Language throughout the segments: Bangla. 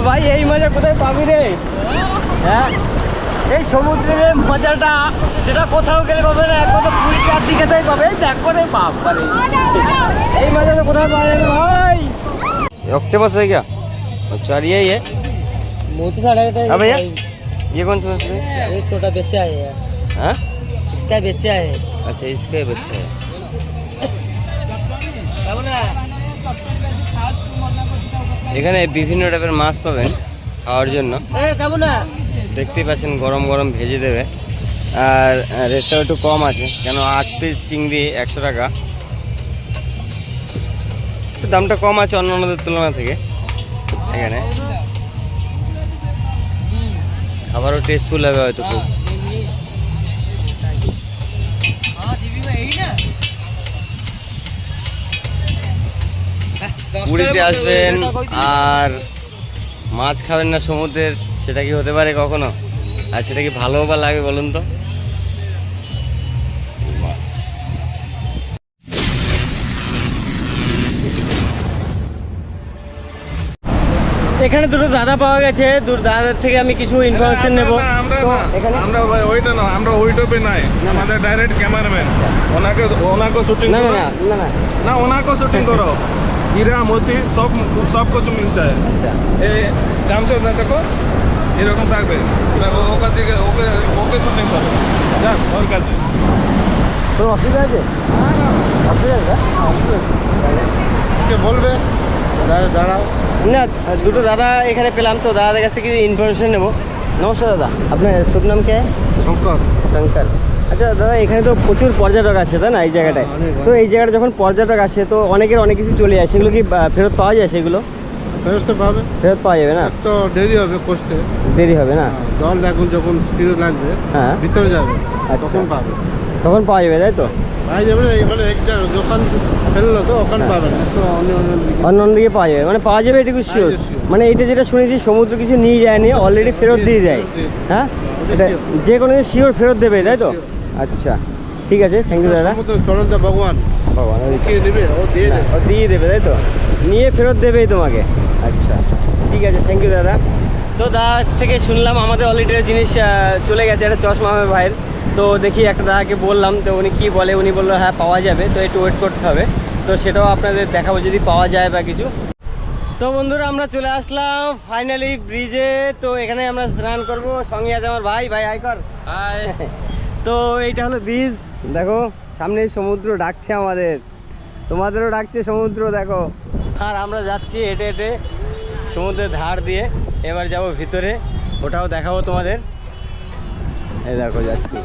ভাই এই মজা কোথায় পাবি রে হ্যাঁ এই সমুদ্রের মজাটা সেটা কোথাও গেলে পাবে না একমাত্র পুরীর দিকে তাই পাবে এই দেখ করে বাপ পারে এই মজাটা কোথায় পাওয়া যাবে ভাই ऑक्टोपस है क्या अच्छा और ये है मोती साढ़े हाँ भैया ये कौन सा मछली है ये छोटा बच्चा है यार हाँ इसका बच्चा है अच्छा इसका ही बच्चा है এখানে বিভিন্ন টাইপের মাছ পাবেন খাওয়ার জন্য। দেখতেই পাচ্ছেন গরম গরম ভেজে দেবে। আর রেটটাও একটু কম আছে কেন আট পিস চিংড়ি একশো টাকা। দামটা কম আছে অন্য অন্যদের তুলনা থেকে এখানে। খাবারও টেস্টফুল হবে হয়তো খুব। পুরীতে আসবেন আর মাছ খাবেন না সমুদ্রের সেটা কি হতে পারে কখনো? আর সেটা কি ভালো বা লাগে বলুন তো? এখানে দুটো দাদা পাওয়া গেছে দুটো দাদার থেকে আমি কিছু ইনফরমেশন নেব। না, আমরা তো না, আমরা ওই- ওইটা না আমরা ওইটপে নাই। আমাদের ডাইরেক্ট ক্যামেরাম্যান ওনাকে ওনাকে শুটিং না না না না ওনাকে শুটিং করো। হীরা মোতি সব সব কিছু মিলতে হয় এই গামছা দেখো এরকম থাকবে। ও- কাছে ওকে ওকে শুটিং করো। যাক ওর কাছে। তো অসুবিধা আছে? ওকে বলবে? দাঁড়াও। না দুটো দাদা এখানে পেলাম তো দাদাদের কাছ থেকে ইনফরমেশন নেব। নমস্কার দাদা আপনার শুভ নাম কে? শঙ্কর। শঙ্কর। আচ্ছা দাদা এখানে তো প্রচুর পর্যটক আসে তাই না এই জায়গাটায়? হ্যাঁ, তো এই জায়গাটা যখন পর্যটক আসে তো অনেকের অনেক কিছু চলে যায়। সেগুলো কি ফেরত পাওয়া যায় সেগুলো? ফেরস্ত পাবে। ফেরত পাওয়া যাবে না? তো দেরি হবে কষতে। দেরি হবে না? জল এখন যখন স্থির লাগবে হ্যাঁ। ভিতরে যাবে আচ্ছা। তখন পাবে। তখন পাওয়া যাবে তাই তো? পাই যাবে না এখানে এক জায়গা দোকান ফেলল তো ওখানে হ্যাঁ। পাবে না তো অন্য অন্য দিকে। অন্য অন্য দিকে পাওয়া যাবে। মানে পাওয়া যাবে এটুকু শিওর মানে এটা যেটা শুনেছি সমুদ্র কিছু নিয়ে যায়নি অলরেডি ফেরত দিয়ে যায় হ্যাঁ? এটা যে কোনো শিওর ফেরত দেবে তাই তো? আচ্ছা ঠিক আছে থ্যাংক ইউ দাদা। চরণদা ভগবান। ভগবান ওই- দেবে? ও দিয়ে দেবে। ও দিয়ে দেবে তাই তো? নিয়ে ফেরত দেবেই তোমাকে। আচ্ছা ঠিক আছে থ্যাংক ইউ দাদা। তো দাদা থেকে শুনলাম আমাদের অলরেডি জিনিস চলে গেছে একটা চশমা আমার ভাইয়ের। তো দেখি একটা দাদাকে বললাম তো উনি কি বলে? উনি বলল হ্যাঁ পাওয়া যাবে। তো একটু ওয়েট করতে হবে। তো সেটাও আপনাদের দেখাবো যদি পাওয়া যায় বা কিছু। তো বন্ধুরা আমরা চলে আসলাম ফাইনালি ব্রিজে তো এখানে আমরা স্নান করব। সঙ্গে আছে আমার ভাই। ভাই আইকর তো এইটা হলো বীজ দেখো সামনে সমুদ্র ডাকছে আমাদের। তোমাদেরও ডাকছে সমুদ্র, দেখো। আর আমরা যাচ্ছি হেঁটে হেঁটে সমুদ্রের ধার দিয়ে। এবার যাব ভিতরে, ওটাও দেখাবো তোমাদের। এই দেখো, যাচ্ছি।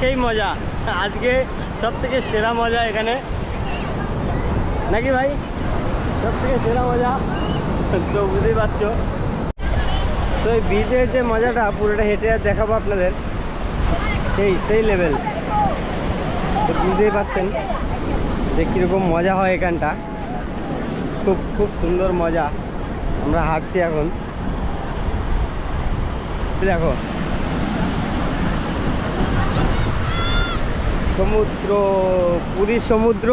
সেই মজা। আজকে সব থেকে সেরা মজা এখানে। নাকি ভাই? সব থেকে সেরা মজা? তো বুঝতেই পারছ। তো এই বিচের যে মজাটা, পুরোটা হেঁটে আর দেখাবো আপনাদের। সেই সেই লেভেল তো বুঝতেই পারছেন যে কীরকম মজা হয় এখানটা। খুব খুব সুন্দর মজা। আমরা হাঁটছি এখন। দেখো। সমুদ্র পুরীর সমুদ্র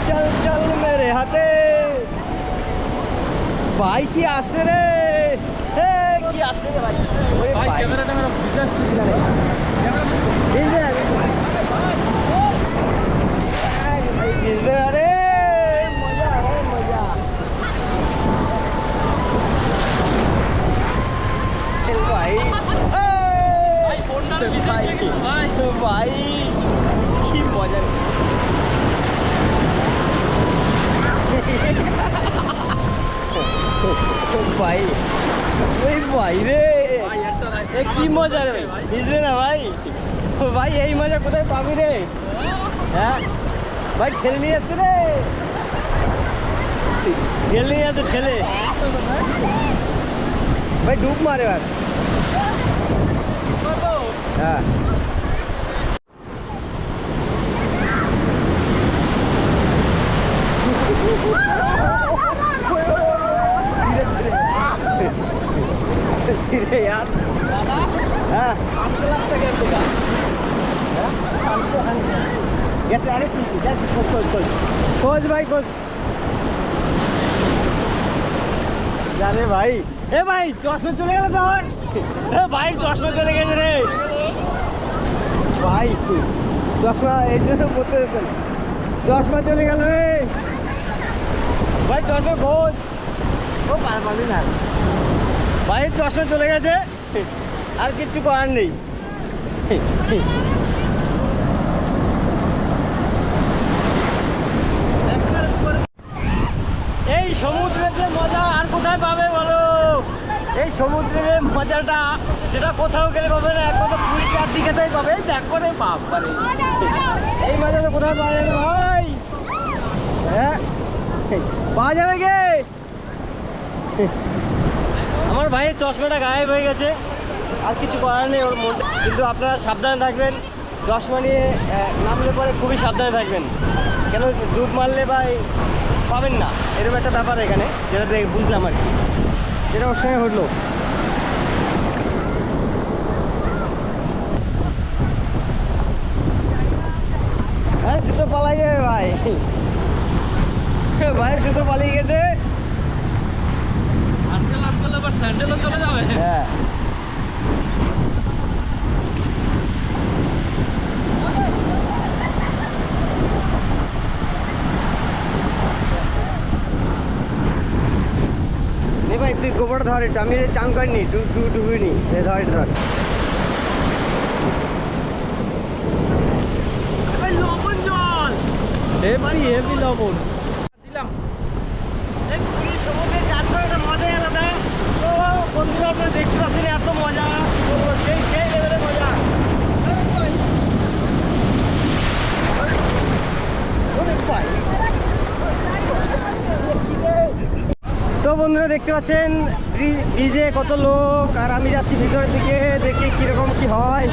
চল চল চল মেরে হাতে ভাই কি আসছে রে হে কি আসছে রে ভাই ওরে ভাই ক্যামেরাটা মেরা বিশ্বাস করছি না রে এই যে ভাই ভিজবে আরে মজা রে মজা চল ভাই। ভাই ভাই ভাই ভাই। ওই ভাই রে। এ কি মজা রে। বুঝলে না ভাই? ভাই এই মজা কোথায় পাবি রে? হ্যাঁ? ভাই ঠেলে নিয়ে যাচ্ছে রে। ঠেলে নিয়ে যাচ্ছে ঠেলে ভাই ডুব মারে এবার হ্যাঁ। জানে ভাই, এ ভাই চশমা চলে গেল তোর এ ভাই চশমা চলে গেছে রে। ভাই চশমা এই জন্য পড়তে যেত চশমা চলে গেল রে। ভাই চশমা খোঁজ। ও, পার পারবি না। ভাই চশমা চলে গেছে। আর কিচ্ছু করার নেই। এই সমুদ্রের যে মজা আর কোথায় পাবে বলো? এই সমুদ্রের মজাটা, সেটা কোথাও গেলে পাবে না, একমাত্র দিকে তাই পাবে। দেখো রে বাপ পারে এই মজাটা কোথায় পাওয়া যাবে ভাই? হ্যাঁ? পাওয়া যাবে কে? আমার ভাইয়ের চশমাটা গায়েব হয়ে গেছে। আর কিছু করার নেই ওর মন। কিন্তু আপনারা সাবধানে থাকবেন। চশমা নিয়ে নামলে পরে খুবই সাবধানে থাকবেন। কেন, ডুব মারলে বা পাবেন না। এরকম একটা ব্যাপার এখানে যেটা দেখে বুঝলাম আর কি। যেটা ওর সঙ্গে ঘটলো। হ্যাঁ জুতো পালাই যাবে ভাই। ভাই জুতো পালিয়ে গেছে। হ্যাঁ নে ভাই তুই গোবরটা ধর একটু আমি চান করিনি ডুবিনি এ ধর এটা ধর লবণ জল! হেভি হেভি লবণ দিলাম এই পুরীর সমুদ্রে চান করাটা মজাই আলাদা তো বন্ধুরা আপনারা দেখতে পাচ্ছেন এত মজা কি বলব সেই সেই লেভেলের মজা ওরে ভাই তো বন্ধুরা দেখতে পাচ্ছেন ব্রিজে কত লোক, আর আমি যাচ্ছি ভিতরের দিকে, দেখি কীরকম কি হয়।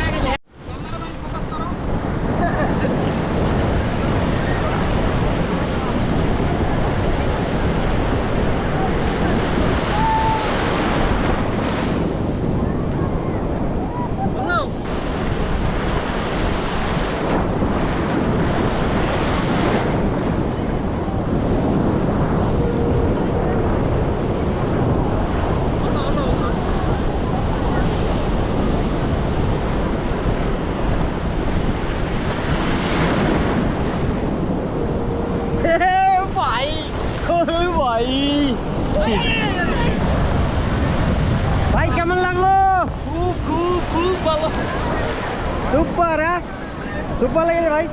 ভাই কেমন লাগল? খুব খুব খুব ভালো। সুপার হ্যাঁ? সুপার লেগেছে ভাই।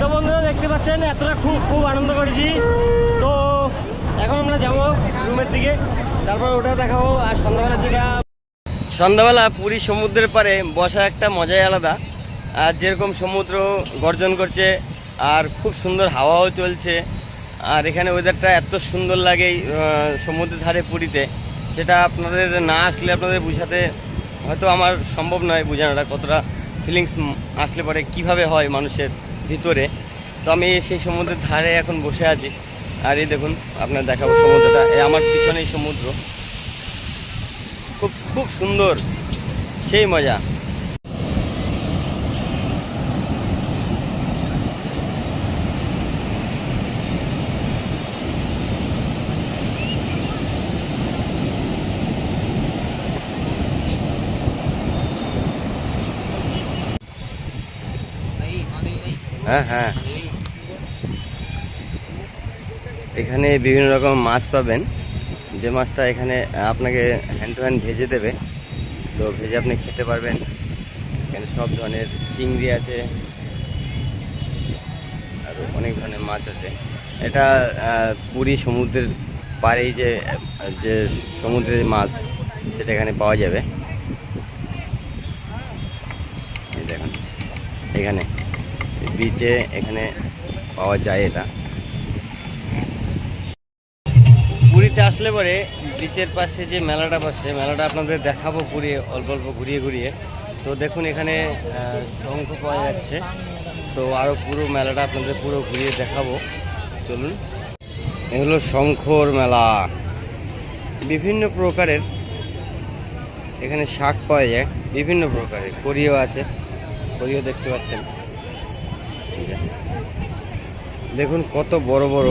তো বন্ধুরা দেখতে পাচ্ছেন এতটা খুব খুব আনন্দ করেছি। তো এখন আমরা যাব রুমের দিকে। তারপর ওটা দেখাবো। আর সন্ধ্যাবেলার যেটা সন্ধ্যাবেলা পুরী সমুদ্রের পাড়ে বসা একটা মজাই আলাদা। আর যেরকম সমুদ্র গর্জন করছে আর খুব সুন্দর হাওয়াও চলছে। আর এখানে ওয়েদারটা এত সুন্দর লাগে সমুদ্রের ধারে পুরীতে, সেটা আপনাদের না আসলে আপনাদের বোঝাতে হয়তো আমার সম্ভব নয় বোঝানোটা কতটা ফিলিংস আসলে পরে কীভাবে হয় মানুষের ভিতরে। তো আমি সেই সমুদ্রের ধারে এখন বসে আছি। আর এই দেখুন, আপনার দেখাবো সমুদ্রটা। আমার পিছনেই সমুদ্র। খুব খুব সুন্দর, সেই মজা। হ্যাঁ হ্যাঁ। এখানে বিভিন্ন রকম মাছ পাবেন। যে মাছটা এখানে আপনাকে হ্যান্ড টু হ্যান্ড ভেজে দেবে। তো ভেজে আপনি খেতে পারবেন। এখানে সব ধরনের চিংড়ি আছে। আর অনেক ধরনের মাছ আছে। এটা পুরী সমুদ্রের পাড়েই যে যে সমুদ্রের মাছ, সেটা এখানে পাওয়া যাবে। দেখুন, এখানে। বিচে এখানে পাওয়া যায় এটা। পুরীতে আসলে পরে বিচের পাশে যে মেলাটা বসে, মেলাটা আপনাদের দেখাবো পুরী অল্প অল্প ঘুরিয়ে ঘুরিয়ে। তো দেখুন এখানে শঙ্খ পাওয়া যাচ্ছে। তো আরও পুরো মেলাটা আপনাদের পুরো ঘুরিয়ে দেখাবো। চলুন। এগুলো শঙ্খর মেলা। বিভিন্ন প্রকারের এখানে শাক পাওয়া যায়, বিভিন্ন প্রকারের। করিও আছে করিও দেখতে পাচ্ছেন এই যে। দেখুন কত বড় বড়।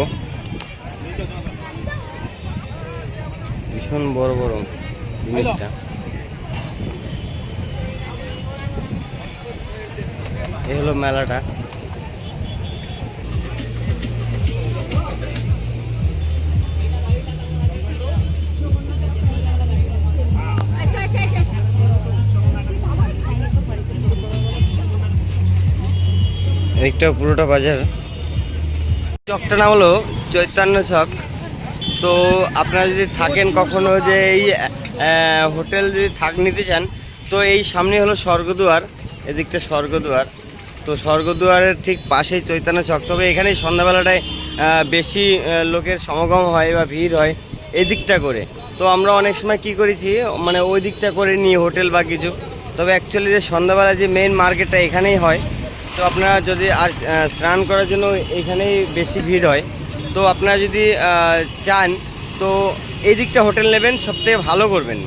ভীষণ বড় বড় জিনিসটা। এই হলো মেলাটা। এদিকটা পুরোটা বাজার। চকটা নাম হলো চৈতন্য চক তো আপনারা যদি থাকেন কখনো যে এই হোটেল যদি থাক নিতে চান, তো এই সামনে হলো স্বর্গদুয়ার, এদিকটা স্বর্গদুয়ার। তো স্বর্গদুয়ারের ঠিক পাশেই চৈতন্য চক তবে এখানে সন্ধ্যাবেলাটায় বেশি লোকের সমাগম হয় বা ভিড় হয় এদিকটা করে। তো আমরা অনেক সময় কি করেছি মানে ওই দিকটা করে নিই হোটেল বা কিছু। তবে অ্যাকচুয়ালি যে সন্ধ্যাবেলা যে মেন মার্কেটটা এখানেই হয় তো আপনারা যদি আর স্নান করার জন্য এখানেই বেশি ভিড় হয়। তো আপনারা যদি চান, তো এই দিকটা হোটেল নেবেন, সবথেকে ভালো করবেন।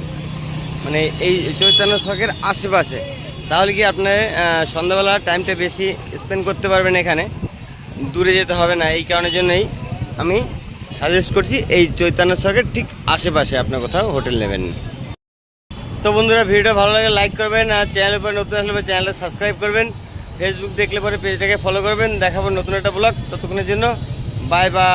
মানে এই চৈতন্য ছকের আশেপাশে। তাহলে কি আপনার সন্ধ্যাবেলা টাইমটা বেশি স্পেন্ড করতে পারবেন এখানে। দূরে যেতে হবে না, এই কারণের জন্যই আমি সাজেস্ট করছি, এই চৈতন্য ছকের ঠিক আশেপাশে আপনার কোথাও হোটেল নেবেন। তো বন্ধুরা, ভিডিওটা ভালো লাগে লাইক করবেন আর চ্যানেলের উপরে নতুন আসলে চ্যানেলটা সাবস্ক্রাইব করবেন। ফেসবুক দেখলে পরে পেজটাকে ফলো করবেন দেখাবো নতুন একটা ব্লগ ততক্ষণের জন্য বাই বাই